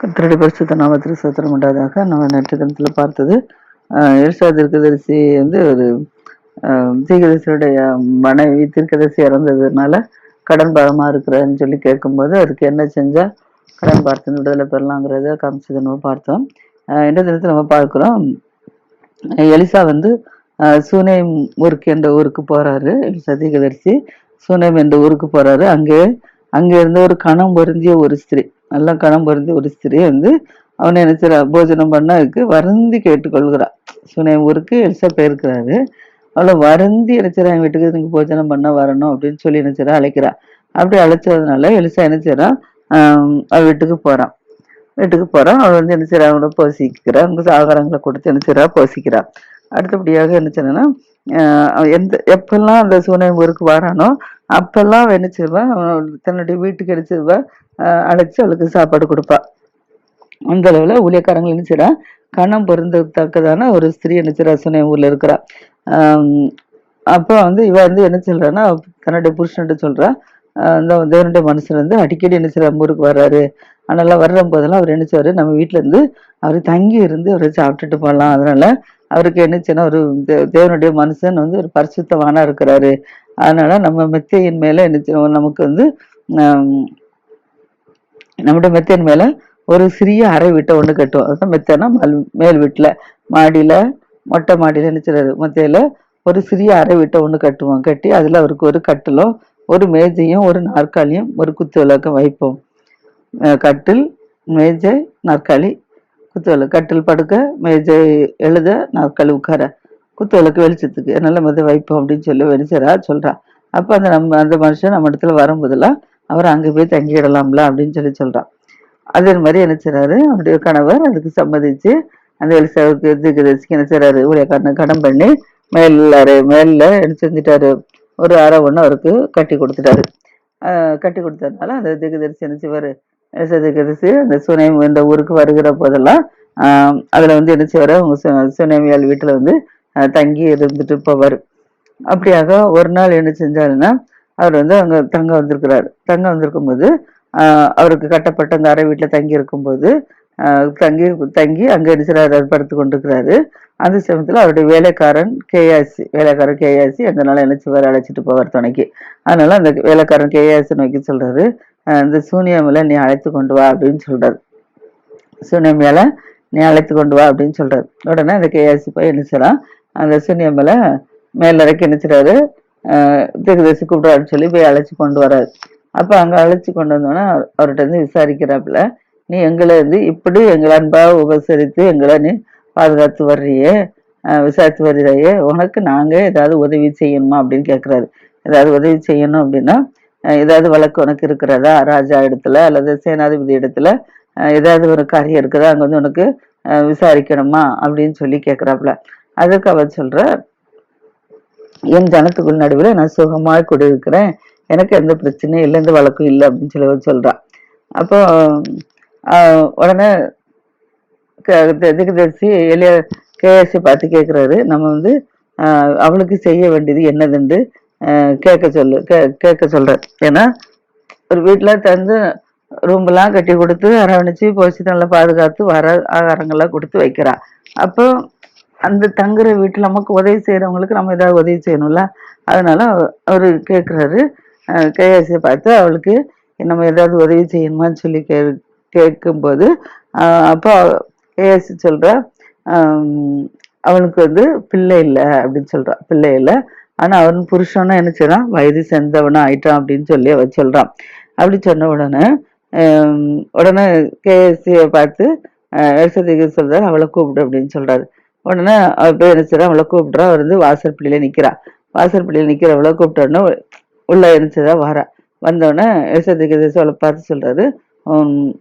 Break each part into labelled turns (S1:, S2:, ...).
S1: கர்த்தருடைய பரிசுத்த நாமத்திற்கு சத்திரம் உண்டாதாக நம்ம நேற்று தினத்தில் பார்த்தது. எரிசா திருக்கதரிசி தீர்க்கதரிசி வந்து ஒரு தீர்க்கதரிசியுடைய மனைவி தீர்க்கதரிசி இறந்ததுனால கடன் பாரமா இருக்கிறேன்னு சொல்லி கேட்கும்போது அதுக்கு என்ன செஞ்சால் கடன் பார்த்து விடுதலை பெறலாங்கிறத காமிச்சதை நம்ம பார்த்தோம். இந்த தினத்தில் நம்ம பார்க்குறோம். எலிசா வந்து சூனேம் ஊருக்கு என்ற ஊருக்கு போகிறாரு எலிசா தீர்க்கதரிசி சூனேம் என்ற ஊருக்கு போகிறாரு அங்கே அங்கே இருந்த ஒரு கணம் பொருந்திய ஒரு ஸ்திரீ. நல்லா கணம் பொருந்திய ஒரு ஸ்திரீ வந்து அவனை நினைச்சிட போஜனம் பண்ணதுக்கு வருந்தி கேட்டுக்கொள்கிறான் சூனேம் ஊருக்கு எலிசா போயிருக்கிறாரு. அவளை வருந்தி நினைச்சிடா என் வீட்டுக்கு நீங்க போஜனம் பண்ண வரணும் அப்படின்னு சொல்லி நினைச்சிடா அழைக்கிறா. அப்படி அழைச்சதுனால எலிசா என்ன அவள் வீட்டுக்கு போகிறான் வீட்டுக்கு போகிறான் அவள் வந்து என்ன செய்றா? அவனோட போசிக்கிறா. அவங்க ஆகாரங்களை கொடுத்து என்ன போசிக்கிறான் போசிக்கிறா. அடுத்தபடியாக என்ன செய்யணும்னா எந்த எப்பெல்லாம் அந்த சூனியம் ஊருக்கு வரானோ அப்பெல்லாம் என்ன செய்வா அவன் தன்னுடைய வீட்டுக்கு அடிச்சிருவா அழைச்சி அவளுக்கு சாப்பாடு கொடுப்பா. அந்த அளவில் ஊழியக்காரங்க என்ன கணம் பொருந்தத்தக்கதான ஒரு ஸ்திரீ என்ன சுனையம் ஊரில் இருக்கிறா. அப்போ வந்து இவ வந்து என்ன சொல்றான்னா தன்னுடைய புருஷன்ட்டு சொல்றா அந்த இந்த தேவனுடைய மனுஷன் வந்து அடிக்கடி என்ன செய்யற ஊருக்கு வர்றாரு. அதனால வர்ற போதெல்லாம் அவர் என்ன நம்ம வீட்டுல இருந்து அவர் தங்கி இருந்து அவரை சாப்பிட்டுட்டு போகலாம் அதனால அவருக்கு என்னச்சுன்னா ஒரு தே- தேவனுடைய மனுஷன் வந்து ஒரு பரிசுத்தமான இருக்கிறாரு. அதனால நம்ம மெத்தையின் மேல என்ன நமக்கு வந்து நம்முடைய மெத்தையின் மேல ஒரு சிறிய அறை வீட்டை ஒன்று கட்டுவோம். அதுதான் மெத்தைனா மேல் மேல் வீட்டில். மாடியில் மொட்டை மாடியில் என்ன மத்தியில் ஒரு சிறிய அறை வீட்டை ஒன்று கட்டுவோம். கட்டி அதில் அவருக்கு ஒரு கட்டிலும் ஒரு மேஜையும் ஒரு நாற்காலியும் ஒரு குத்து விளக்கம் வைப்போம். கட்டில் மேஜை நாற்காலி குத்துவலை கட்டில் படுக்க மேஜை எழுத நாற்காலி உட்கார குத்துவிளக்கு வெளிச்சத்துக்கு என்னால் மொதல் வைப்போம் அப்படின்னு சொல்லி வெளிச்சரா சொல்கிறான் அப்போ அந்த நம்ம அந்த மனுஷன் நம்ம இடத்துல வரும்போதெல்லாம் அவர் அங்கே போய் தங்கிடலாம்ல அப்படின்னு சொல்லி சொல்கிறான் அதே மாதிரி என்ன செய்கிறாரு அவருடைய கணவர் அதுக்கு சம்மதிச்சு அந்த எலிசாவுக்கு தீர்க்கதரிசிக்கு என்ன செய்றாரு? ஊழியக்காரனை கடன் பண்ணி மேல் மேலில் மேல்ல என்ன செஞ்சுட்டாரு ஒரு அரை ஒன்று அவருக்கு கட்டி கொடுத்துட்டாரு. கட்டி கொடுத்ததுனால அந்த தீர்க்கதரிசி என்ன செய்வார்? எலிசா அந்த சுனேம் இந்த ஊருக்கு வருகிற போதெல்லாம் அதில் வந்து என்ன செய்வார்? அவங்க சு- வீட்டில் வந்து தங்கி இருந்துட்டு போவார். அப்படியாக ஒரு நாள் என்ன செஞ்சாருன்னா அவர் வந்து அங்கே தங்க வந்திருக்கிறார். தங்க வந்திருக்கும் போது அவருக்கு கட்டப்பட்ட அந்த அறை வீட்டில் தங்கி இருக்கும்போது தங்கி தங்கி அங்கே இருக்கிறார் படுத்து கொண்டிருக்கிறாரு. அந்த சமயத்தில் அவருடைய வேலைக்காரன் கேஆசி வேலைக்காரன் கேஆசி அந்த நாள் என்ன செய்வார் அழைச்சிட்டு போவார் துணைக்கு. அதனால அந்த வேலைக்காரன் கேஆசி நோக்கி சொல்றாரு அந்த இந்த சூனியமில நீ அழைத்து கொண்டு வா அப்படின்னு சொல்றாரு. சூனியாமியால நீ அழைத்து கொண்டு வா அப்படின்னு சொல்றாரு. உடனே அந்த கேஆசி போய் என்ன அந்த சூனியமில மேலறைக்கு நினைச்சிடாரு திருதேசி கூப்பிடுறாருன்னு சொல்லி போய் அழைச்சி கொண்டு வராரு. அப்போ அங்கே அழைச்சி கொண்டு வந்தோன்னா அவர்கிட்ட வந்து விசாரிக்கிறாப்புல நீ எங்களை வந்து இப்படி எங்களை அன்பாக உபசரித்து எங்களை நீ பாதுகாத்து வர்றியே விசாரித்து வர்றியே உனக்கு நாங்கள் ஏதாவது உதவி செய்யணுமா அப்படின்னு கேட்குறாரு ஏதாவது உதவி செய்யணும் அப்படின்னா ஏதாவது வழக்கு உனக்கு இருக்கிறதா? ராஜா இடத்துல அல்லது சேனாதிபதி இடத்துல ஏதாவது ஒரு காரியம் இருக்குதா? அங்கே வந்து உனக்கு விசாரிக்கணுமா அப்படின்னு சொல்லி கேட்குறாப்புல அதுக்கு அவர் சொல்கிற என் ஜனத்துக்குள் நடுவில் நான் சுகமாக குடியிருக்கிறேன். எனக்கு எந்த பிரச்சனையும் இல்லை எந்த வழக்கும் இல்லை அப்படின்னு சொல்லி அவர் அப்போ உடனே திகதர்சி எளிய கேஎஸ்சி பார்த்து கேட்குறாரு நம்ம வந்து அவளுக்கு செய்ய வேண்டியது என்னதுண்டு கேட்க சொல்லு கே கேட்க சொல்கிறேன் ஏன்னா ஒரு வீட்டில் தந்து ரூம்லாம் கட்டி கொடுத்து அரவணைச்சு போச்சு நல்லா பாதுகாத்து வர ஆகாரங்கள்லாம் கொடுத்து வைக்கிறா. அப்போ அந்த தங்குற வீட்டில் நமக்கு உதவி செய்கிறவங்களுக்கு நம்ம ஏதாவது உதவி செய்யணும்ல? அதனால அவர் கேட்குறாரு கேஎஸ்சியை பார்த்து அவளுக்கு நம்ம ஏதாவது உதவி செய்யணுமான்னு சொல்லி கே கேட்கும்போது அப்போ கேஎஸ்சி சொல்கிறா அவனுக்கு வந்து பிள்ளை இல்லை அப்படின்னு சொல்கிறான் பிள்ளை இல்லை. ஆனால் அவன் புருஷனும் என்ன செய்றான்? வயது சென்றவனா ஆயிட்டான் அப்படின்னு சொல்லி அவன் சொல்கிறான் அப்படி சொன்ன உடனே உடனே கேஎஸ்சியை பார்த்து எழுசதிக்கு சொல்கிறார் அவளை கூப்பிடு அப்படின்னு சொல்கிறாரு உடனே அவள் போய் என்ன செய்றா? அவளை கூப்பிட்றா. அவர் வந்து வாசற்படியில் நிக்கிறா. வாசற்படியில் நிற்கிறவளை கூப்பிட்டோடனே உள்ளே என்ன வரா. வந்தோடனே எழுசதிக்கு அவளை பார்த்து சொல்கிறாரு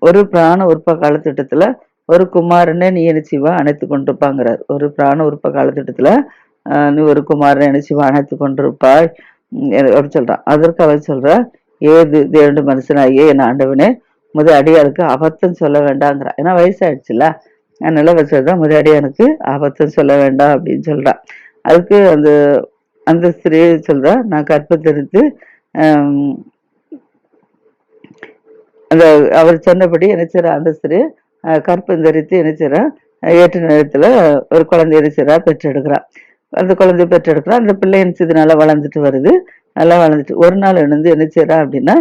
S1: ஒரு பிராண உற்ப காலத்திட்டத்தில் ஒரு குமாரனை நீ நினைச்சிவா அணைத்து கொண்டிருப்பாங்கிறார். ஒரு பிராண உற்ப காலத்திட்டத்தில் நீ ஒரு குமாரனை நினைச்சிவா அணைத்து கொண்டிருப்பாய். அப்படின்னு சொல்கிறான் அப்படி அதற்கு அவள் சொல்கிறார் ஏது தேவண்டு மனுஷனாகியே என் ஆண்டவனே முத அடியாருக்கு அபத்தம் சொல்ல வேண்டாங்கிறா ஏன்னா வயசாயிடுச்சுல அதனால அவள் சொல்றா முத அடியானுக்கு அபத்தம் சொல்ல வேண்டாம் அப்படின்னு சொல்கிறான் அதுக்கு அந்த அந்த ஸ்திரீ சொல்கிறா நான் கற்பத்தெடுத்து அந்த அவர் சொன்னபடி என்ன செய்றா அந்த ஸ்திரீ அஹ், கற்பந்தரித்து ஏற்ற நேரத்தில் ஒரு குழந்தை நினைச்சிடறா பெற்றெடுக்கிறான் அந்த குழந்தைய பெற்றெடுக்கிறான் அந்த பிள்ளை இது நல்லா வளர்ந்துட்டு வருது. நல்லா வளர்ந்துட்டு ஒரு நாள் இணைந்து என்ன செய்றா அப்படின்னா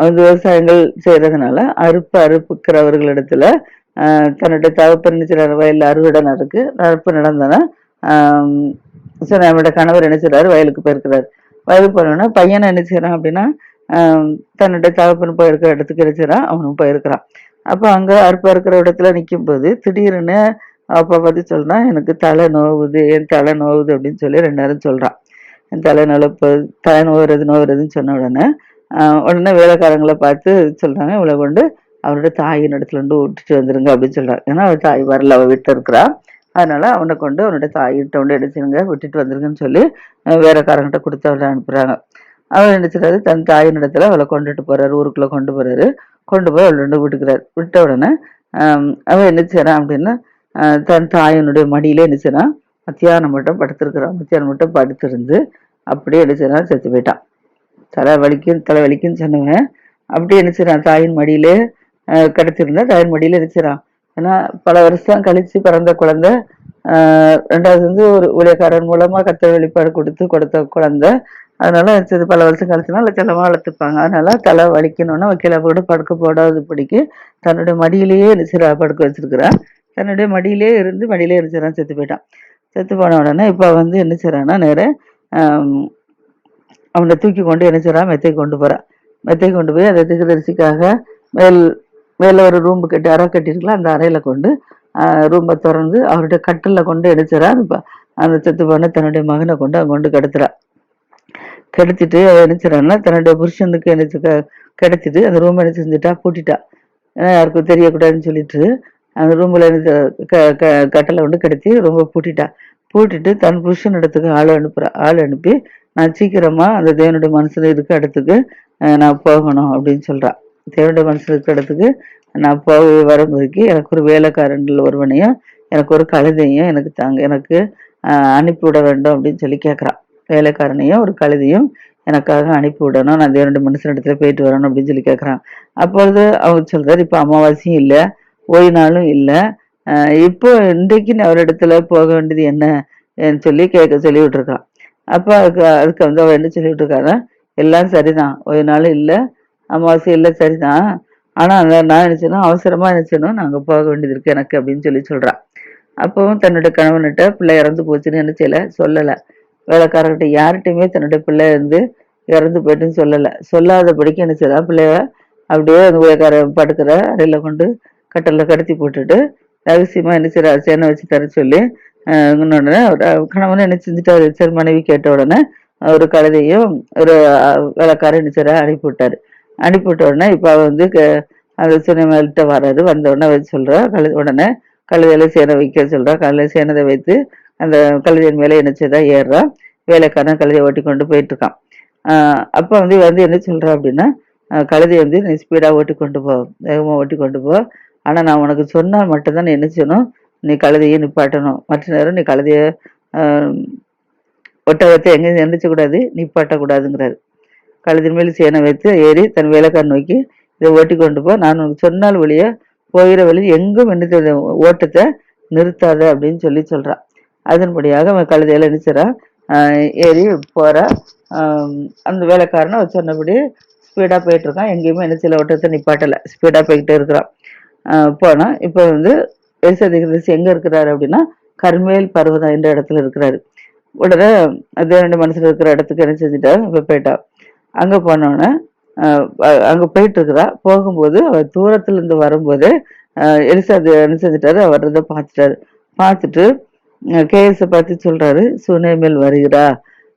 S1: அந்த விவசாயங்கள் செய்கிறதுனால அறுப்பு அறுப்புக்கிறவர்களிடத்துல ஆஹ், தன்னுடைய தகப்பன் என்ன வயலில் அறுவடை நடக்கு அறுப்பு நடந்தோன்னா சரி நம்மளோட கணவர் என்ன செய்றாரு வயலுக்கு போயிருக்கிறார். வயலுக்கு போனோன்னா பையனை என்ன செய்கிறான் அப்படின்னா தன்னுடைய தகப்பன் போயிருக்கிற இடத்துக்கு இருக்கிறான் அவனும் போயிருக்கிறான். அப்போ அங்கே அறுப்பா இருக்கிற இடத்துல நிக்கும்போது திடீர்னு அப்பா பார்த்து சொல்கிறான் எனக்கு தலை நோவுது என் தலை நோவுது அப்படின்னு சொல்லி ரெண்டு நேரம் சொல்கிறான் என் தலை நோப்பு தலை நோவுறது நோவுறதுன்னு சொன்ன உடனே உடனே வேலைக்காரங்களை பார்த்து சொல்கிறாங்க இவளை கொண்டு அவரோட தாயின் இடத்துல இருந்து விட்டுட்டு வந்துருங்க அப்படின்னு சொல்கிறான் ஏன்னா அவள் தாய் வரல அவள் வீட்டில் இருக்கிறான் அதனால அவனை கொண்டு அவனோட தாயிட்ட கொண்டு எடுத்துருங்க விட்டுட்டு வந்துருங்கன்னு சொல்லி அஹ் வேலைக்காரங்கிட்ட கொடுத்து அவளை அனுப்புகிறாங்க அவர் என்ன தன் தாயின் இடத்துல அவளை கொண்டுட்டு போறாரு ஊருக்குள்ள கொண்டு போறாரு. கொண்டு போய் அவளை ரெண்டு விட்டுக்கிறாரு. விட்ட உடனே அவன் என்ன செய்யறான் அப்படின்னா தன் தாயினுடைய மடியிலே என்ன செய்யறான் மத்தியானம் மட்டும் படுத்திருக்கிறான். மத்தியானம் மட்டும் படுத்திருந்து அப்படியே என்ன செய்யறான் செத்து போயிட்டான். தலை வலிக்கும் தலை வலிக்குன்னு சொன்னவன் அப்படியே என்ன செய்யறான் தாயின் மடியிலே கிடைச்சிருந்தா தாயின் மடியில இருக்கிறான் ஏன்னா பல வருஷம் கழிச்சு பிறந்த குழந்தை ஆஹ் ரெண்டாவது வந்து ஒரு ஊழியக்காரன் மூலமா கத்த வெளிப்பாடு கொடுத்து கொடுத்த குழந்தை அதனால சரி பல வருஷம் கழிச்சுனா தலைவா வளர்த்துப்பாங்க. அதனால தலை வலிக்கணும்னா கீழே கூட படுக்க போடாது பிடிக்கு. தன்னுடைய மடியிலேயே நிச்சிரா படுக்க வச்சிருக்கிறான் தன்னுடைய மடியிலே இருந்து மடியிலே இருந்துச்சான் செத்து போயிட்டான். செத்து போன உடனே இப்போ வந்து என்ன செய்கிறான்னா நேர அவனை தூக்கி கொண்டு என்ன செய்றான் மெத்தை கொண்டு போகிறான் மெத்தை கொண்டு போய் அந்த திகதரிசிக்காக மேல் மேல ஒரு ரூம் கட்டி அறை கட்டியிருக்கலாம் அந்த அறையில் கொண்டு ரூமை திறந்து அவருடைய கட்டிலில் கொண்டு எடுத்துறான் இப்ப அந்த செத்து போன தன்னுடைய மகனை கொண்டு அங்கே கொண்டு கெடுத்துறான் கெடுத்துட்டு அவள் நினைச்சிடறான்னா தன்னுடைய புருஷனுக்கு என்ன கிடைச்சிட்டு அந்த ரூம் என்ன செஞ்சுட்டா பூட்டிட்டா. ஏன்னா யாருக்கும் தெரியக்கூடாதுன்னு சொல்லிட்டு அந்த ரூமில் கட்டளை ஒன்று கிடைச்சி ரொம்ப பூட்டிட்டா. பூட்டிட்டு தன் புருஷன் இடத்துக்கு ஆள் அனுப்புறா ஆள் அனுப்பி நான் சீக்கிரமாக அந்த தேவனுடைய மனசில் இருக்க இடத்துக்கு நான் போகணும் அப்படின்னு சொல்கிறான் தேவனுடைய மனசில் இருக்க இடத்துக்கு நான் போய் வரும்போதுக்கு எனக்கு ஒரு வேலைக்காரன்கள் ஒருவனையும் எனக்கு ஒரு கழுதையும் எனக்கு தாங்க எனக்கு அனுப்பிவிட வேண்டும் அப்படின்னு சொல்லி கேட்குறான் வேலைக்காரனையும் ஒரு கழுதையும் எனக்காக அனுப்பி விடணும். நான் இரண்டு மனுஷன் இடத்துல போயிட்டு வரணும் அப்படின்னு சொல்லி கேட்குறான் அப்பொழுது அவங்க சொல்கிறார் இப்போ அமாவாசையும் இல்லை ஓய்வு நாளும் இல்லை. இப்போ இன்றைக்கு அவர் இடத்துல போக வேண்டியது என்ன? சொல்லி கேட்க சொல்லி விட்டுருக்கான் அப்போ அதுக்கு அதுக்கு வந்து அவள் என்ன சொல்லி விட்டுருக்காங்க எல்லாம் சரிதான். ஓய்வு நாளும் இல்லை அமாவாசை இல்லை சரிதான். ஆனால் அந்த நான் நினைச்சேன்னா அவசரமாக நினைச்சேனும் நாங்கள் போக வேண்டியது இருக்குது எனக்கு அப்படின்னு சொல்லி சொல்கிறான் அப்போவும் தன்னுடைய கணவன்கிட்ட பிள்ளை இறந்து போச்சுன்னு நினைச்சல சொல்லலை. வேலைக்காரர்கிட்ட யார்கிட்டையுமே தன்னுடைய பிள்ளை வந்து இறந்து போயிட்டுன்னு சொல்லலை. சொல்லாதபடிக்கு என்ன செய்யலாம் பிள்ளைய அப்படியே அந்த வேலைக்கார படுக்கிற அறையில் கொண்டு கட்டலில் கடத்தி போட்டுட்டு ரகசியமாக என்ன செய்ய சேனை வச்சு தர சொல்லி உடனே ஒரு கணவன் என்ன செஞ்சுட்டாரு? சரி மனைவி கேட்ட உடனே ஒரு கழுதையும் ஒரு வேலைக்காரன் வேலைக்காரர் என்ன செய்ய அனுப்பி விட்டாரு. அனுப்பி விட்ட உடனே இப்போ வந்து அந்த சுனைமல்கிட்ட வராரு வந்த உடனே வச்சு சொல்றா கழு உடனே கழுதையில் சேனை வைக்க சொல்கிறா கழுதை சேனதை வைத்து அந்த கழுதையின் மேலே என்ன செய்தா? ஏறுறா. வேலைக்காரன் கழுதையை ஓட்டி கொண்டு போயிட்டு இருக்கான் வந்து வந்து என்ன சொல்கிறா அப்படின்னா கழுதை கழுதையை வந்து நீ ஸ்பீடாக ஓட்டி கொண்டு போ. வேகமாக ஓட்டி கொண்டு போ. ஆனால் நான் உனக்கு சொன்னால் மட்டும்தான் நீ என்ன செய்யணும்? நீ கழுதையை நிப்பாட்டணும். மற்ற நேரம் நீ கழுதையை ஒட்டகத்தை எங்கேயும் எந்திரிச்சக்கூடாது நிப்பாட்டக்கூடாதுங்கிறாரு. கழுதின் மேல் சேனை வைத்து ஏறி தன் வேலைக்காரன் நோக்கி இதை ஓட்டி கொண்டு போ. நான் உனக்கு சொன்னால் வழியாக போகிற வழி எங்கும் என்ன ஓட்டத்தை நிறுத்தாத அப்படின்னு சொல்லி சொல்றான் அதன்படியாக அவன் கழுதையில நினைச்சிடறான் ஏறி போகிறா அந்த வேலைக்காரனை சொன்னபடி ஸ்பீடா போயிட்டு இருக்கான். எங்கேயுமே என்ன சில ஓட்டத்தை நிப்பாட்டல. ஸ்பீடா போய்கிட்டே இருக்கிறான். போனால் போனா இப்போ வந்து எரிசதிகிரசி எங்க இருக்கிறாரு அப்படின்னா கர்மேல் பர்வதம் என்ற இடத்துல இருக்கிறாரு. உடனே தேவனுடைய மனசுல இருக்கிற இடத்துக்கு என்ன செஞ்சுட்டா இப்ப போயிட்டா. அங்க போனோடனே அங்க போயிட்டு இருக்கிறா போகும்போது அவர் தூரத்துல இருந்து வரும்போது எலிசா என்ன அவர் வர்றதை பார்த்துட்டாரு. பார்த்துட்டு கேஎஸ் பார்த்து சொல்றாரு சுனேமில் வருகிறா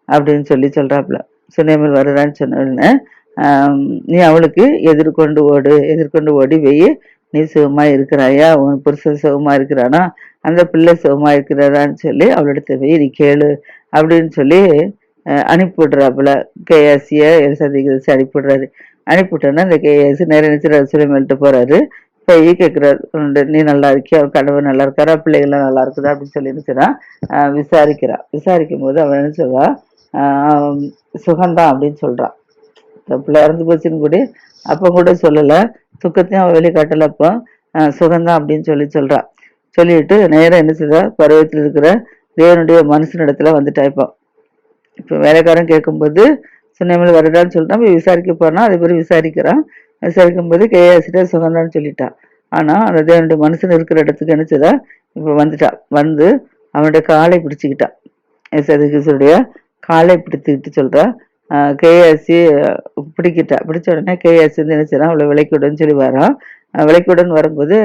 S1: அப்படின்னு சொல்லி சொல்கிறாப்புல சுனேமில் வருகிறான்னு சொன்ன உடனே நீ அவளுக்கு எதிர்கொண்டு ஓடு எதிர்கொண்டு ஓடி போய் நீ சுகமா இருக்கிறாயா? உன் புருஷன் சுகமா இருக்கிறானா? அந்த பிள்ளை சுகமா இருக்கிறதான்னு சொல்லி அவளிடத்த போய் நீ கேளு அப்படின்னு சொல்லி அனுப்பிவிடுறாப்புல. அனுப்பி கேஎஸ்சிய எலிசதிகசி அனுப்பி விடுறாரு அனுப்பி விட்டோன்னா கேஎஸ்சி கேஎஸ் நேரம் நினைச்சு சுலைமேல்கிட்ட போறாரு. போய் கேட்கிறாரு நீ நல்லா இருக்கியா? அவன் கணவர் நல்லா இருக்காரா? பிள்ளைகள்லாம் நல்லா இருக்குதா? அப்படின்னு சொல்லி நினைச்சுறான் விசாரிக்கிறா. விசாரிக்கும் போது அவன் என்ன சொல்றா? சுகந்தான் அப்படின்னு சொல்றான் பிள்ளை இறந்து போச்சுன்னு கூட அப்ப கூட சொல்லல. துக்கத்தையும் அவன் வெளிக்காட்டலப்போ அப்போ அப்படின்னு சொல்லி சொல்கிறான் சொல்லிட்டு நேரம் என்ன செய்தா பருவத்தில் இருக்கிற தேவனுடைய மனுஷனிடத்துல வந்துட்டா இப்போ. இப்போ வேலைக்காரன் கேட்கும்போது சுண்ணாமல் வருதான்னு சொல்லிட்டு போய் விசாரிக்க போனால் அதே மாதிரி விசாரிக்கிறான். விசாரிக்கும் போது கேஆசிட்ட சுகந்தான்னு சொல்லிட்டான் ஆனால் அந்த தேவனுடைய மனுஷன் இருக்கிற இடத்துக்கு என்னச்சதா இப்போ வந்துட்டான் வந்து அவனுடைய காலை பிடிச்சிக்கிட்டான் சதுகேசருடைய காலை பிடித்துக்கிட்டு சொல்றா. கேஆசி பிடிக்கிட்டா. பிடிச்ச உடனே கேஆசி வந்து என்ன அவ்வளோ அவளை விலைக்குடன் சொல்லி வரான். அஹ் வரும்போது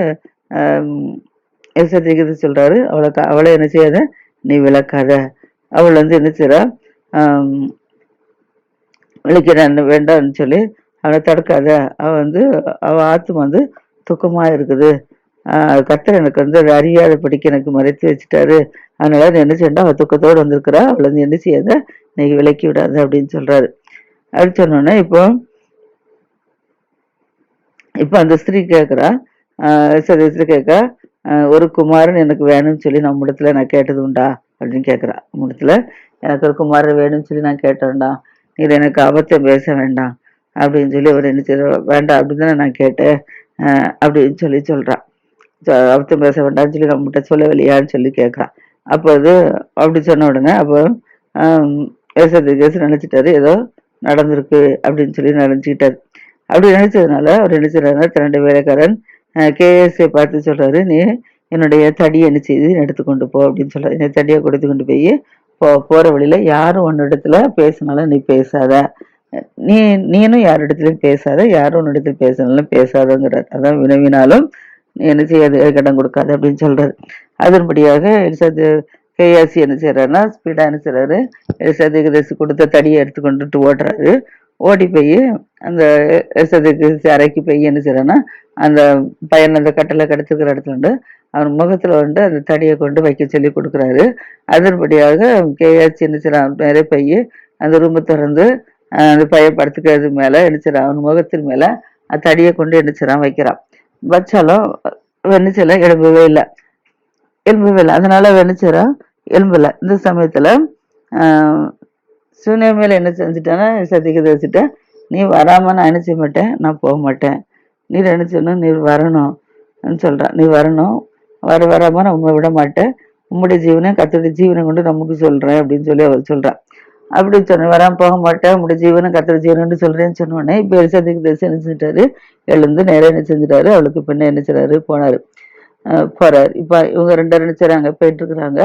S1: சதுகேது சொல்கிறாரு அவளை கா- அவளை என்ன செய்யாத? நீ விளக்காத. அவள் வந்து என்ன செய்கிறா விழிக்கிறேன் வேண்டாம்னு சொல்லி அவனை தடுக்காத. அவ வந்து அவ ஆத்தும் வந்து துக்கமாக இருக்குது. கத்தர் எனக்கு வந்து அது அறியாத படிக்க எனக்கு மறைத்து வச்சுட்டாரு. அதனால என்ன செய்யண்டா அவள் துக்கத்தோடு வந்திருக்கிறா. அவளை வந்து என்ன செய்யாத? இன்னைக்கு விலக்கி விடாத அப்படின்னு சொல்றாரு. அப்படி சொன்னோன்னே இப்போ இப்போ அந்த ஸ்திரீ கேட்குறா சதீஸ்வரி கேட்க ஒரு குமாரன் எனக்கு வேணும்னு சொல்லி நம்ம இடத்துல நான் கேட்டது உண்டா அப்படின்னு கேட்குறா இடத்துல எனக்கு ஒரு குமாரர் வேணும்னு சொல்லி நான் கேட்டேன்டா. இது எனக்கு அபத்தம் பேச வேண்டாம். அப்படின்னு சொல்லி அவர் என்ன செய்ய வேண்டாம் அப்படின்னு தானே நான் கேட்டேன். அப்படின்னு சொல்லி சொல்கிறான் அபத்தம் பேச வேண்டாம்னு சொல்லி நம்மகிட்ட சொல்லவில்லையான்னு சொல்லி கேட்குறான் அப்போ அது அப்படி சொன்ன உடனே அப்போ ஏசத்துக்கு கேசு நினச்சிட்டாரு. ஏதோ நடந்திருக்கு அப்படின்னு சொல்லி நினச்சிக்கிட்டாரு அப்படி நினச்சதுனால அவர் என்ன செய்றாருன்னா தன்னுடைய வேலைக்காரன் கேஎஸ்ஐ பார்த்து சொல்கிறாரு நீ என்னுடைய தடியை என்ன செய்து எடுத்து கொண்டு போ அப்படின்னு சொல்கிறார் இந்த தடியை கொடுத்து கொண்டு போய் போ போகிற வழியில் யாரும் உன்னிடத்துல பேசினாலும் நீ பேசாத. நீ நீனும் யாரிடத்துலையும் பேசாத யாரும் உன்னிடத்துல பேசினாலும் பேசாதங்கிறார். அதான் வினவினாலும் நீ என்ன செய்யாது கடன் கொடுக்காது அப்படின்னு சொல்றாரு. அதன்படியாக எலிசது கையாசி என்ன செய்கிறாருன்னா ஸ்பீடாக என்ன செய்கிறாரு எலிசதுக்கு கொடுத்த தடியை எடுத்து கொண்டுட்டு ஓடுறாரு. ஓடி போய் அந்த எசதுக்கு அறைக்கு போய் என்ன அந்த பையன் அந்த கட்டளை கடத்துக்கிற இடத்துல உண்டு அவன் முகத்தில் வந்து அந்த தடியை கொண்டு வைக்க சொல்லி கொடுக்குறாரு. அதன்படியாக கேஆச்சி என்ன செய்யறான் நிறைய பைய அந்த ரூமை திறந்து அந்த பையன் படுத்துக்கிறது மேலே என்ன செய்யறான் அவன் முகத்தின் மேலே அந்த தடியை கொண்டு என்ன செய்யறான் வைக்கிறான். வச்சாலும் என்ன செய்யல எழும்பவே இல்லை. எலும்பவே இல்லை. அதனால அவன் என்ன செய்யறான் இந்த சமயத்தில் ஆஹ் மேலே என்ன செஞ்சுட்டான்னா சதிக்க வச்சுட்டேன் நீ வராம நான் என்ன செய்ய மாட்டேன்? நான் போக மாட்டேன். நீ என்ன செய்யணும் நீ வரணும் சொல்கிறான் நீ வரணும். வர வராம நான் உண்மை விட மாட்டேன். உம்முடைய ஜீவனை கத்தோடைய ஜீவனை கொண்டு நமக்கு சொல்கிறேன் அப்படின்னு சொல்லி அவர் சொல்கிறான் அப்படி சொன்னேன் வராமல் போக மாட்டேன். உங்களுடைய ஜீவனை கத்தோட ஜீவனை சொல்கிறேன்னு சொன்னோடனே இப்போ எலிசத்துக்கு தரிசி என்ன எழுந்து நேரம் என்ன செஞ்சிட்டாரு? அவளுக்கு பின்ன என்ன செய்றாரு? போனார். போகிறார் இப்போ இவங்க ரெண்டு பேரும் என்ன போயிட்டு இருக்கிறாங்க.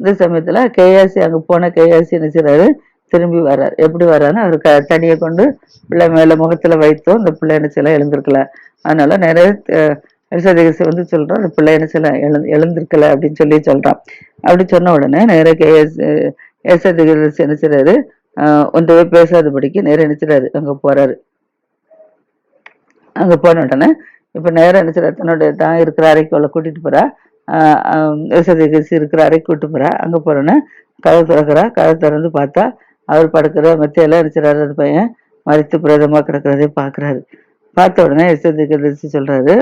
S1: இந்த சமயத்தில் கேஆசி அங்கே போன கேஆசி என்ன செய்கிறாரு திரும்பி வர்றார். எப்படி வர்றாருன்னா அவர் க தடியை கொண்டு பிள்ளை மேல முகத்துல வைத்தோம் இந்த பிள்ளை என்ன எழுந்திருக்கல. அதனால நிறைய எலிசதேசி வந்து சொல்றான் அந்த பிள்ளை என்ன செய்யலாம் எழு எழுந்திருக்கல அப்படின்னு சொல்லி சொல்றான். அப்படி சொன்ன உடனே நேர கேஎஸ் எலிசதேசி என்ன செய்றாரு ஒன்றவே பேசாதபடிக்கு நேரம் என்ன செய்றாரு அங்க போறாரு. அங்க போன உடனே இப்ப நேரம் என்ன செய்யறா தன்னுடைய தான் இருக்கிற அறைக்கு அவளை கூட்டிட்டு போறா. ஆஹ் இருக்கிற அறைக்கு கூட்டிட்டு போறா. அங்க போறோன்னே கதை திறக்கிறா. கதை திறந்து பார்த்தா அவர் படுக்கிற மத்தியெல்லாம் இருக்கிறாரு அந்த பையன் மறித்து பிரதமாக கிடக்கிறதே பார்க்குறாரு. பார்த்த உடனே எலிசபெத் சொல்கிறாரு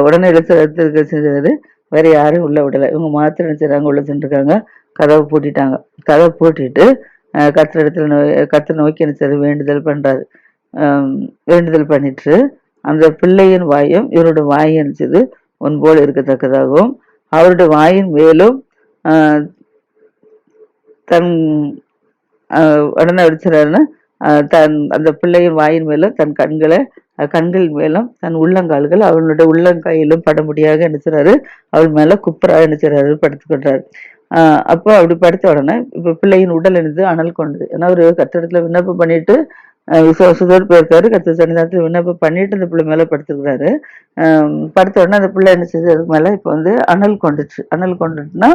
S1: உடனே எலிசபெத் செஞ்சது வேற யாரும் உள்ளே விடலை. இவங்க மாத்திரம் என்ன உள்ளே உள்ள சென்றிருக்காங்க. கதவை பூட்டிட்டாங்க. கதவை பூட்டிட்டு கத்திர இடத்துல நோ- கத்திர நோக்கி என்ன வேண்டுதல் பண்ணுறாரு வேண்டுதல் பண்ணிட்டு அந்த பிள்ளையின் வாயும் இவருடைய வாயும் இருந்துச்சு உன் போல் இருக்கத்தக்கதாகவும் அவருடைய வாயின் மேலும் தன் உடனே அடிச்சுறாருன்னா தன் அந்த பிள்ளையின் வாயின் மேலும் தன் கண்களை கண்கள் மேலும் தன் உள்ளங்கால்கள் அவளுடைய உள்ளங்கையிலும் பட முடியாத செய்றாரு அவள் மேல குப்பராக என்ன செய்றாரு ஆஹ் அப்போ அப்படி படுத்த உடனே இப்ப பிள்ளையின் உடல் எழுந்து அனல் கொண்டது. ஏன்னா ஒரு கத்திரத்துல விண்ணப்பம் பண்ணிட்டு விசுவாசத்தோடு போயிருக்காரு. கத்த சன்னிதானத்தில் விண்ணப்பம் பண்ணிட்டு அந்த பிள்ளை மேல படுத்துக்கிறாரு ஆஹ் படுத்த உடனே அந்த பிள்ளை என்ன செய்யுது அதுக்கு மேல இப்ப வந்து அனல் கொண்டுச்சு. அனல் கொண்டுட்டுனா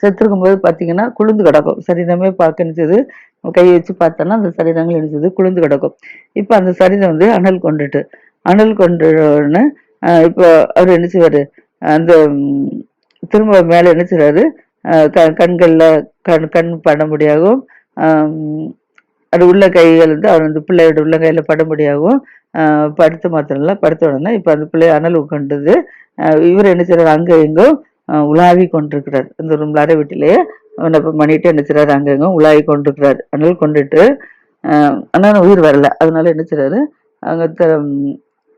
S1: செத்துருக்கும் போது பார்த்தீங்கன்னா குளிர்ந்து கிடக்கும். சரீரமே பார்க்க நினைச்சது. கையை வச்சு பார்த்தோன்னா அந்த சரீரங்கள் நினைச்சது குளிர்ந்து கிடக்கும். இப்போ அந்த சரீரம் வந்து அனல் கொண்டுட்டு அனல் கொண்டு இப்போ அவர் என்ன செய்வார்? அந்த திரும்ப மேலே என்ன செய்றாரு? க- கண்களில் கண் கண் படும்படியாகவும் அது உள்ள கைகள் வந்து அவர் அந்த பிள்ளையோட உள்ள கையில் படும்படியாகவும் படுத்து மாத்திரம் படுத்த உடனே இப்போ அந்த பிள்ளை அனல் உட்கொண்டது. இவர் என்ன செய்கிறார் அங்கே எங்கோ உலாவி கொண்டிருக்கிறார். இந்த ரூம்ல வீட்டிலேயே விண்ணப்பம் பண்ணிட்டு என்ன செய்றாரு அங்க உலாவி கொண்டிருக்கிறார். அனல் கொண்டுட்டு ஆனால் உயிர் வரல. அதனால என்ன செய்றாரு? அங்கே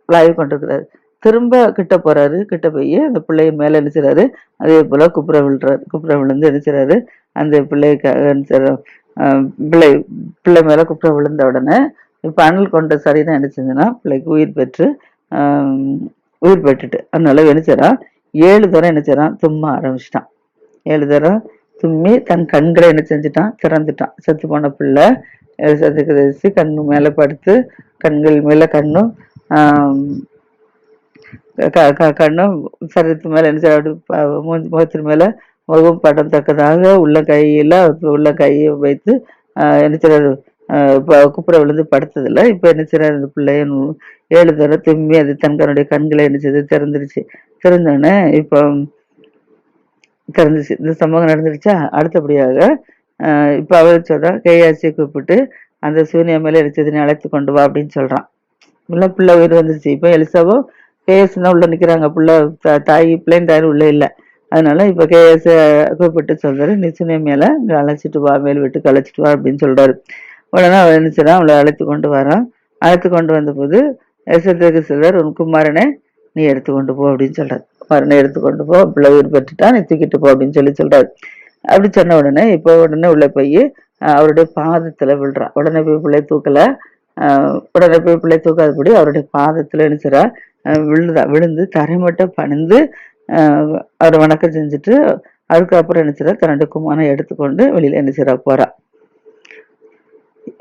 S1: உலாவி கொண்டிருக்கிறாரு. திரும்ப கிட்ட போறாரு. கிட்ட போய் அந்த பிள்ளைய மேலே செய்றாரு? அதே போல குப்புற விழுறாரு. குப்புற விழுந்து நினைச்சாரு அந்த பிள்ளைக்காக என்ன பிள்ளை பிள்ளை மேல குப்புற விழுந்த உடனே இப்போ அனல் கொண்ட சரிதான் என்ன செஞ்சுன்னா பிள்ளைக்கு உயிர் பெற்று உயிர் பெற்றுட்டு அதனால நினைச்சாரா ஏழு தரம் என்ன செய்யறான் தும்ம ஆரம்பிச்சிட்டான். ஏழு தரம் தும்மி தன் கண்களை என்ன செஞ்சுட்டான்? திறந்துட்டான். செத்து போன பிள்ளை சத்துக்கு தரிசி கண்ணு மேல படுத்து கண்கள் மேல கண்ணும் கண்ணும் சரத்து மேல என்ன செய்ய அப்படி முகத்தின் மேல முகம் படத்தக்கதாக உள்ள கையில உள்ள கையை வைத்து ஆஹ் என்ன செய்யறது குப்புற விழுந்து படுத்ததில்ல. இப்ப என்ன செய்யறாரு அந்த பிள்ளைய ஏழு தர திரும்பி அது தன்கனுடைய கண்களை என்ன செய்து திறந்துருச்சு. திறந்தோடனே இப்போ திறந்துச்சு இந்த சம்பவம் நடந்துருச்சா அடுத்தபடியாக இப்போ அவர் சொல்கிறான் கையாசியை கூப்பிட்டு அந்த சூனியா மேலே எரிச்சதினை அழைத்து கொண்டு வா அப்படின்னு சொல்கிறான் இல்லை பிள்ளை உயிர் வந்துருச்சு இப்போ எலிசாவோ கேஎஸ் தான் உள்ளே நிற்கிறாங்க பிள்ளை தா தாய் பிள்ளையும் தாயும் உள்ளே இல்லை அதனால இப்போ கேஎஸ் கூப்பிட்டு சொல்கிறாரு நீ சூனியா மேலே இங்கே அழைச்சிட்டு வா மேல் வீட்டுக்கு அழைச்சிட்டு வா அப்படின்னு சொல்கிறாரு உடனே அவள் என்ன அவளை அழைத்து கொண்டு வரான் அழைத்து கொண்டு வந்தபோது எசத்துக்கு சொல்கிறார் உன் குமாரனை நீ எடுத்து கொண்டு போ அப்படின்னு சொல்கிறார் குமாரனை எடுத்து கொண்டு போ பிள்ளை உயிர் பெற்றுட்டா நீ தூக்கிட்டு போ அப்படின்னு சொல்லி சொல்கிறார் அப்படி சொன்ன உடனே இப்போ உடனே உள்ளே போய் அவருடைய பாதத்தில் விழுறா. உடனே போய் பிள்ளை தூக்கல. உடனே போய் பிள்ளை தூக்காதபடி அவருடைய பாதத்தில் நினைச்சிடா விழுதா விழுந்து. தரைமட்டம் பணிந்து அவர் அவரை வணக்கம் செஞ்சுட்டு அதுக்கப்புறம் நினைச்சிடா தன்னுடைய குமாரனை எடுத்துக்கொண்டு வெளியில் நினைச்சிடா போகிறா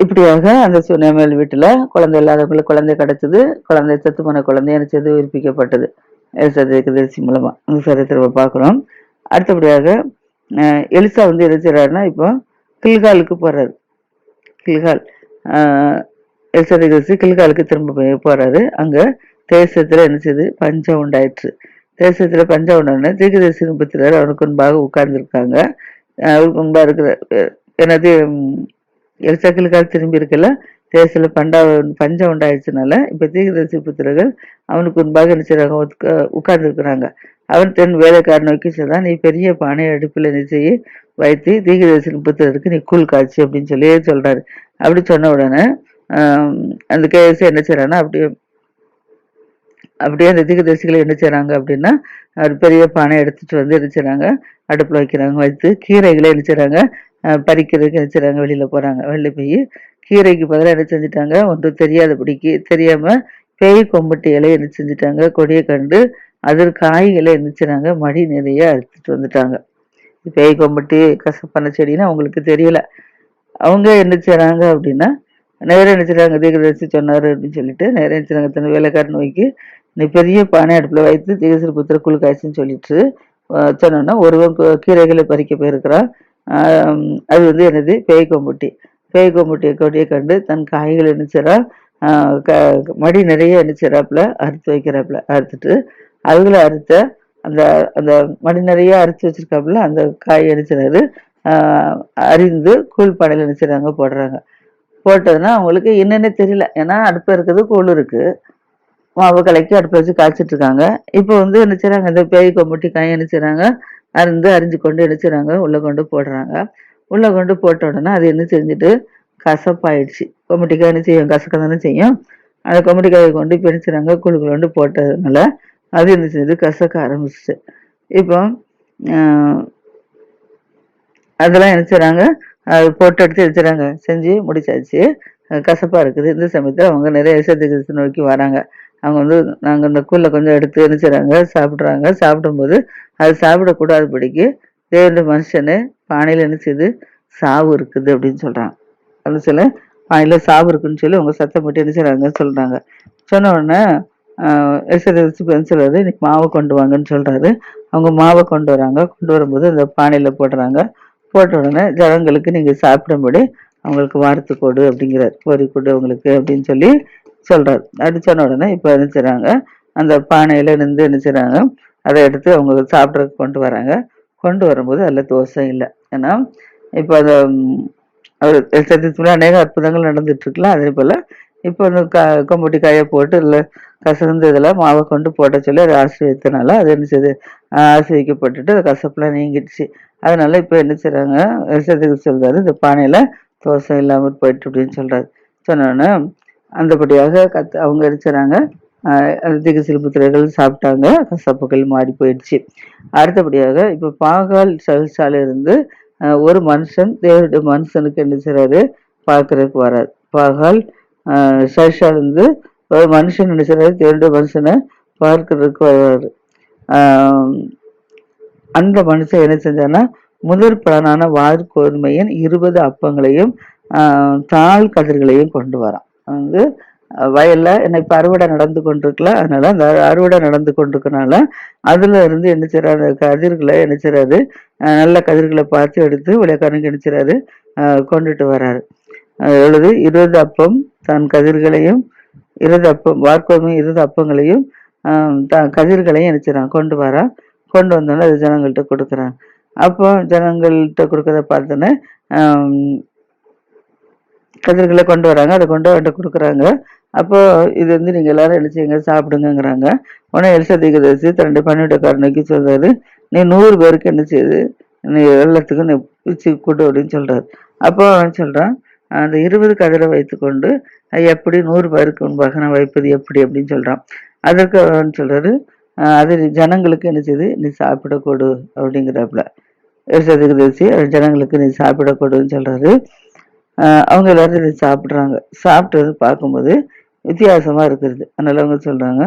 S1: இப்படியாக அந்த சுனாமியல் வீட்டில் குழந்தை இல்லாதவங்களுக்கு குழந்தை கிடைச்சது குழந்தை செத்து போன குழந்தை நினைச்சது உயிர்ப்பிக்கப்பட்டது. எலிசா தரிசி மூலமாக அந்த சரித்திரத்தை பார்க்குறோம். அடுத்தபடியாக எலிசா வந்து என்ன செய்றாருன்னா இப்போ கில்காலுக்கு போகிறாரு கில்கால் ஆஹ், தரிசி கில்காலுக்கு திரும்ப போகிறாரு அங்கே தேசத்தில் என்ன செய்யுது பஞ்சம் உண்டாயிற்று. தேசத்தில் பஞ்சம் உண்டான தீர்க்கதரிசி முப்பத்திரர் அவனுக்கு முன்பாக உட்கார்ந்துருக்காங்க. அவருக்கு முன்பா இருக்கிற என்னது என்னது உம், திரும்பி இருக்கல. தேசத்துல பண்டா பஞ்சம் உண்டாயிடுச்சுனால இப்போ தீர்க்கதரிசி புத்திரர்கள் அவனுக்கு முன்பாக என்ன செய்றாங்க உட்கார்ந்து அவன் தன் வேலைக்காரன் நோக்கி சொல்றான். நீ பெரிய பானை அடுப்பில் என்ன செய்ய வைத்து தீர்க்கதரிசி புத்திரருக்கு நீ கூழ் காய்ச்சி அப்படின்னு சொல்லி சொல்கிறாரு அப்படி சொன்ன உடனே அந்த கேஎஸ் என்ன செய்றான்னா அப்படியே அப்படியே அந்த தீர்க்கதரிசிகளை என்ன செய்கிறாங்க அப்படின்னா அவர் பெரிய பானை எடுத்துட்டு வந்து என்ன செய்கிறாங்க அடுப்பில் வைக்கிறாங்க. வைத்து கீரைகளை என்ன செய்கிறாங்க பறிக்கிறதுக்கு என்ன வெளியில் போகிறாங்க வெளியில் வெளில போய் கீரைக்கு பதிலாக என்ன செஞ்சுட்டாங்க? ஒன்றும் தெரியாதபடிக்கு தெரியாமல் பேய் கொம்பட்டி இலையை என்ன செஞ்சுட்டாங்க? கொடியை கண்டு அதில் காய்களை என்ன மடி நிறைய அறுத்துட்டு வந்துட்டாங்க. பேய் கொம்பட்டி கசப்பான செடின்னா அவங்களுக்கு தெரியல. அவங்க என்ன செய்கிறாங்க அப்படின்னா நேரம் என்ன தீகதரிசி சொன்னார் அப்படின்னு சொல்லிட்டு நேரம் என்ன தன் வேலைக்காரன் நோய்க்கு நீ பெரிய பானை அடுப்பில் வைத்து தீர்க்கதரிசி புத்திர குழு காய்ச்சின்னு சொல்லிட்டு சொன்னோன்னா ஒருவன் கீரைகளை பறிக்க போயிருக்கிறான். அது வந்து என்னது? பேய் கொம்புட்டி. பேய் கொம்புட்டியை கொடியை கண்டு தன் காய்களை என்ன க- மடி நிறைய என்ன அறுத்து வைக்கிறாப்புல அறுத்துட்டு அதுல அறுத்த அந்த அந்த மடி நிறைய அறுத்து வச்சிருக்காப்புல அந்த காய் என்ன அறிந்து கூழ் பானையில் என்ன போடுறாங்க. போட்டதுன்னா அவங்களுக்கு என்னென்ன தெரியல. ஏன்னா அடுப்பு இருக்குது கூழ் இருக்கு. மாவு கலக்கி அடுப்பு வச்சு காய்ச்சிட்டு இருக்காங்க. இப்போ வந்து என்ன செய்கிறாங்க இந்த பேய் கொம்புட்டி காய் என்ன செய்கிறாங்க அருந்து அரிஞ்சு கொண்டு என்ன உள்ளே கொண்டு போடுறாங்க. உள்ளே கொண்டு போட்ட உடனே அது என்ன செஞ்சுட்டு? கசப்பாயிடுச்சு. கொம்புட்டிக்காய் என்ன செய்யும்? கசக்க தானே செய்யும். அந்த கொம்புட்டிக்காயை கொண்டு இப்போ குழு கொண்டு போட்டதுனால அது என்ன செய்யுது கசக்க ஆரம்பிச்சிச்சு. இப்போ அதெல்லாம் என்ன செய்றாங்க? அது போட்டு எடுத்து எடுத்துறாங்க செஞ்சு முடிச்சாச்சு. கசப்பாக இருக்குது. இந்த சமயத்தில் அவங்க நிறைய விஷயத்துக்கு நோக்கி வராங்க. அவங்க வந்து நாங்கள் இந்த கூழில் கொஞ்சம் எடுத்து என்ன செய்கிறாங்க சாப்பிட்றாங்க. சாப்பிடும்போது அது சாப்பிடக்கூடாதபடிக்கு தேவனுடைய மனுஷனு பானையில் என்ன செய்யுது சாவு இருக்குது அப்படின்னு சொல்கிறாங்க அது சில பானையில் சாவு இருக்குன்னு சொல்லி அவங்க சத்தம் போட்டு என்ன செய்றாங்க சொல்கிறாங்க சொன்ன உடனே சொல்றாரு இன்னைக்கு மாவை கொண்டு வாங்கன்னு சொல்கிறாரு அவங்க மாவை கொண்டு வராங்க. கொண்டு வரும்போது அந்த பானையில் போடுறாங்க. போட்ட உடனே ஜனங்களுக்கு நீங்கள் சாப்பிடும்படி அவங்களுக்கு வாரத்து கொடு அப்படிங்கிறார். கோரி கொடு அவங்களுக்கு அப்படின்னு சொல்லி சொல்கிறார் அப்படி சொன்ன உடனே இப்போ என்ன செய்கிறாங்க அந்த பானையில் நின்று என்ன செய்கிறாங்க அதை எடுத்து அவங்க சாப்பிட்றதுக்கு கொண்டு வராங்க. கொண்டு வரும்போது அதில் தோசை இல்லை. ஏன்னா இப்போ அதை அவர் சத்தியத்தில் அநேக அற்புதங்கள் நடந்துட்டுருக்கலாம் அதே போல் இப்போ அந்த க கொம்புட்டி காயை போட்டு இல்லை கசந்து இதில் மாவை கொண்டு போட்ட சொல்லி அதை ஆசிரியத்தினால அது என்ன செய்யுது ஆசிரியக்கப்பட்டுட்டு அது கசப்பெலாம் நீங்கிடுச்சு. அதனால இப்போ என்ன செய்கிறாங்க சத்தியத்துக்கு சொல்கிறாரு இந்த பானையில் தோசை இல்லாமல் போயிட்டு அப்படின்னு சொல்கிறாரு சொன்னோன்னே அந்தபடியாக கத் அவங்க அடிச்சுறாங்க திகசில் புத்திரர்கள் சாப்பிட்டாங்க கசப்புகள் மாறி போயிடுச்சு. அடுத்தபடியாக இப்போ பாகால் சகிச்சாலிருந்து ஒரு மனுஷன் தேவருடைய மனுஷனுக்கு என்ன செய்கிறாரு பார்க்கறதுக்கு வராது பாகால் சகிச்சாலிருந்து ஒரு மனுஷன் என்ன செய்கிறாரு தேவருடைய மனுஷனை பார்க்கறதுக்கு வர்றாரு அந்த மனுஷன் என்ன செஞ்சான்னா முதற் பலனான வார்கோதுமையின் இருபது அப்பங்களையும் தாழ் கதிர்களையும் கொண்டு வரான். வந்து வயலில் வயல்ல என்ன இப்ப அறுவடை நடந்து கொண்டிருக்கல. அதனால அந்த அறுவடை நடந்து கொண்டிருக்கனால அதுல இருந்து என்ன செய்கிறாரு அந்த கதிர்களை என்ன நல்ல கதிர்களை பார்த்து எடுத்து விளையாக்காரனுக்கு என்ன செய்யறாரு கொண்டுட்டு வராரு. எழுது இருபது அப்பம் தன் கதிர்களையும் இருபது அப்பம் வார்க்கோமும் இருபது அப்பங்களையும் தான் த- கதிர்களையும் என்ன கொண்டு வரான் கொண்டு வந்தோன்னே அது ஜனங்கள்கிட்ட கொடுக்குறான். அப்போ ஜனங்கள்கிட்ட கொடுக்கறத பார்த்தோன்னே கதிர்களை கொண்டு வராங்க அதை கொண்டு அவன்கிட்ட கொடுக்குறாங்க. அப்போ இது வந்து நீங்க எல்லாரும் என்ன சாப்பிடுங்கிறாங்க சாப்பிடுங்கங்கிறாங்க. உடனே எலிசா தீர்க்கதரிசி தன்னுடைய பன்னிரெண்டுக்காரனுக்கு சொல்றாரு நீ நூறு பேருக்கு என்ன செய்யுது நீ எல்லாத்துக்கும் நீ பிச்சு கொடு அப்படின்னு சொல்றாரு. அப்போ அவன் சொல்றான் அந்த இருபது கதிரை வைத்துக்கொண்டு எப்படி நூறு பேருக்கு முன்பாக நான் வைப்பது எப்படி? அப்படின்னு சொல்றான். அதற்கு அவன் சொல்றாரு அது ஜனங்களுக்கு என்ன செய்யுது நீ சாப்பிடக்கூடு அப்படிங்கிறப்பல. அப்படிங்கிறாப்புல எலிசா ஜனங்களுக்கு நீ சாப்பிடக்கூடுன்னு சொல்கிறாரு சொல்றாரு. அவங்க எல்லாரும் இதை சாப்பிட்றாங்க. சாப்பிட்டது பார்க்கும்போது வித்தியாசமாக இருக்கிறது. அதனால் அவங்க சொல்கிறாங்க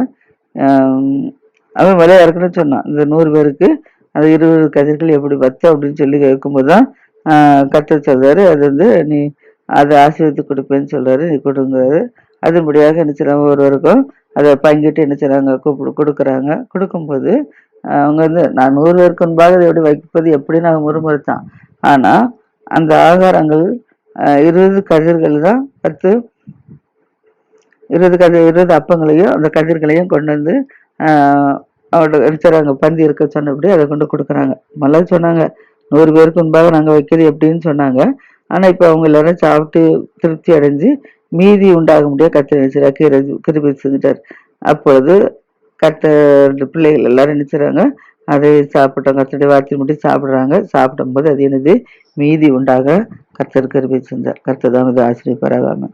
S1: அவன் விலையா இருக்குன்னு சொன்னான். இந்த நூறு பேருக்கு அது இருபது கதிர்கள் எப்படி வத்த அப்படின்னு சொல்லி கேட்கும்போது தான் கத்த சொல்றாரு அது வந்து நீ அதை ஆசீர்வதித்து கொடுப்பேன்னு சொல்கிறாரு நீ கொடுங்கிறாரு. அதன்படியாக என்ன செய்கிறாங்க ஒருவருக்கும் அதை பங்கிட்டு என்ன செய்கிறாங்க கூப்பிடு கொடுக்குறாங்க. கொடுக்கும்போது அவங்க வந்து நான் நூறு பேருக்கு முன்பாக அதை எப்படி வைப்பது எப்படி நான் முறுமுறுத்தான். ஆனால் அந்த ஆகாரங்கள் இருபது கதிர்கள் தான் பத்து இருபது கதிர் இருபது அப்பங்களையும் அந்த கதிர்களையும் கொண்டு வந்து ஆஹ் அவரோட பந்தி இருக்க சொன்னபடி அதை கொண்டு கொடுக்குறாங்க. மலர் சொன்னாங்க நூறு பேருக்கு முன்பாக நாங்கள் வைக்கிறது எப்படின்னு சொன்னாங்க. ஆனால் இப்போ அவங்க எல்லாரும் சாப்பிட்டு திருப்தி அடைஞ்சு மீதி உண்டாக முடியாது கத்திர நினைச்சிரா கீரை கிருபி செஞ்சுட்டார் அப்பொழுது கத்த பிள்ளைகள் எல்லாரும் நினைச்சுறாங்க அதை சாப்பிட்டோம். கத்தடி வார்த்தை மட்டும் சாப்பிட்றாங்க. சாப்பிடும்போது அது என்னது? மீதி உண்டாக கர்த்தர் கிருபை செஞ்சார். கர்த்தர் தான் இது ஆசிரியப்பராகாம